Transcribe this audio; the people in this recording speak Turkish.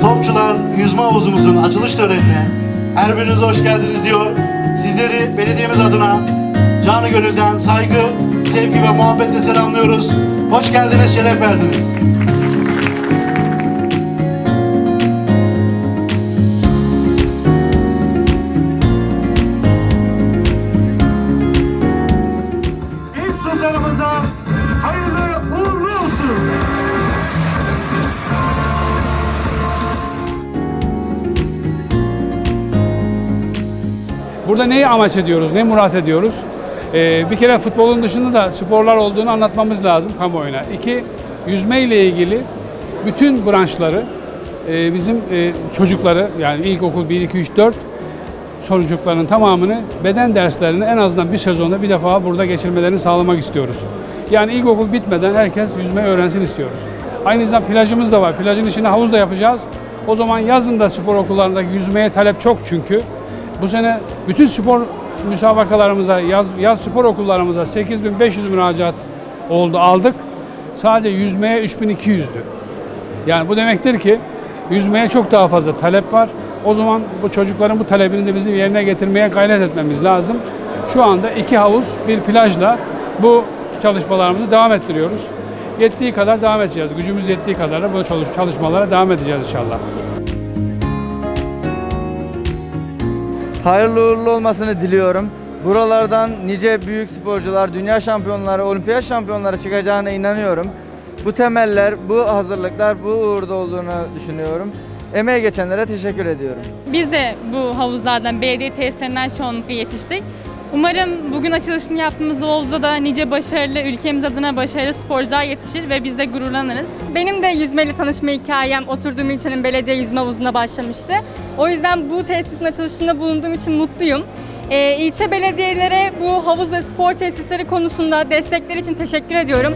Topçular Yüzme Havuzumuzun açılış törenine her biriniz hoş geldiniz diyor. Sizleri belediyemiz adına canı gönülden saygı, sevgi ve muhabbetle selamlıyoruz. Hoş geldiniz, şeref verdiniz. Burada neyi amaç ediyoruz, ne murat ediyoruz? Ee, bir kere futbolun dışında da sporlar olduğunu anlatmamız lazım kamuoyuna. İki, yüzme ile ilgili bütün branşları e, bizim e, çocukları yani ilkokul 1, 2, 3, 4 çocukların tamamını beden derslerini en azından bir sezonda bir defa burada geçirmelerini sağlamak istiyoruz. Yani ilkokul bitmeden herkes yüzme öğrensin istiyoruz. Aynı zamanda plajımız da var. Plajın içine havuz da yapacağız. O zaman yazın da spor okullarındaki yüzmeye talep çok çünkü. Bu sene bütün spor müsabakalarımıza, yaz, yaz spor okullarımıza 8500 müracaat oldu, aldık. Sadece yüzmeye 3200'dü. Yani bu demektir ki yüzmeye çok daha fazla talep var. O zaman bu çocukların bu talebini de bizim yerine getirmeye gayret etmemiz lazım. Şu anda iki havuz, bir plajla bu çalışmalarımızı devam ettiriyoruz. Yettiği kadar devam edeceğiz. Gücümüz yettiği kadar da bu çalış- çalışmalara devam edeceğiz inşallah. Hayırlı uğurlu olmasını diliyorum. Buralardan nice büyük sporcular, dünya şampiyonları, olimpiyat şampiyonları çıkacağına inanıyorum. Bu temeller, bu hazırlıklar bu uğurda olduğunu düşünüyorum. Emeğe geçenlere teşekkür ediyorum. Biz de bu havuzlardan, belediye tesislerinden çoğunlukla yetiştik. Umarım bugün açılışını yaptığımız o havuzda da nice başarılı, ülkemiz adına başarılı sporcular yetişir ve biz de gururlanırız. Benim de yüzmeyle tanışma hikayem oturduğum ilçenin belediye yüzme havuzuna başlamıştı. O yüzden bu tesisin açılışında bulunduğum için mutluyum. Ee, ilçe belediyelere bu havuz ve spor tesisleri konusunda destekleri için teşekkür ediyorum.